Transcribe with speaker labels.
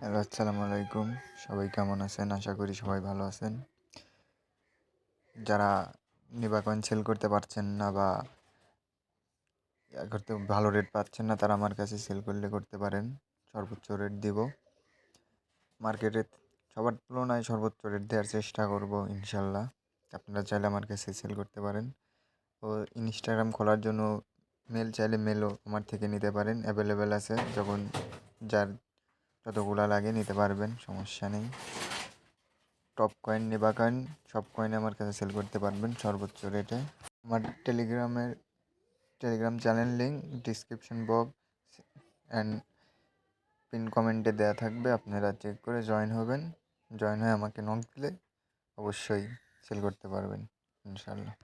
Speaker 1: Hello, আসসালামু আলাইকুম। সবাই কেমন আছেন? আশা করি সবাই ভালো আছেন। যারা নিবা কয়েন সেল করতে পারছেন না বা করতে ভালো রেট পাচ্ছেন না, তারা আমার কাছে সেল করলে করতে পারেন। সর্বোচ্চ রেট দিব। মার্কেটে সবার তুলনায় সর্বোচ্চ রেট দেওয়ার চেষ্টা করব, ইনশাল্লাহ। আপনারা চাইলে আমার কাছে সেল করতে পারেন। ও ইনস্টাগ্রাম খোলার জন্য মেল চাইলে মেলও আমার থেকে নিতে পারেন। অ্যাভেলেবেল আছে। যখন যার যতগুলো লাগে নিতে পারবেন, সমস্যা নেই। টপ কয়েন নেবা কয়েন সব কয়েন আমার কাছে সেল করতে পারবেন সর্বোচ্চ রেটে আমার টেলিগ্রামের Telegram channel link description box and pin কমেন্টে দেওয়া থাকবে, আপনারা চেক করে জয়েন হবেন। জয়েন হয়ে আমাকে নক দিলে অবশ্যই সেল করতে পারবেন ইনশাল্লাহ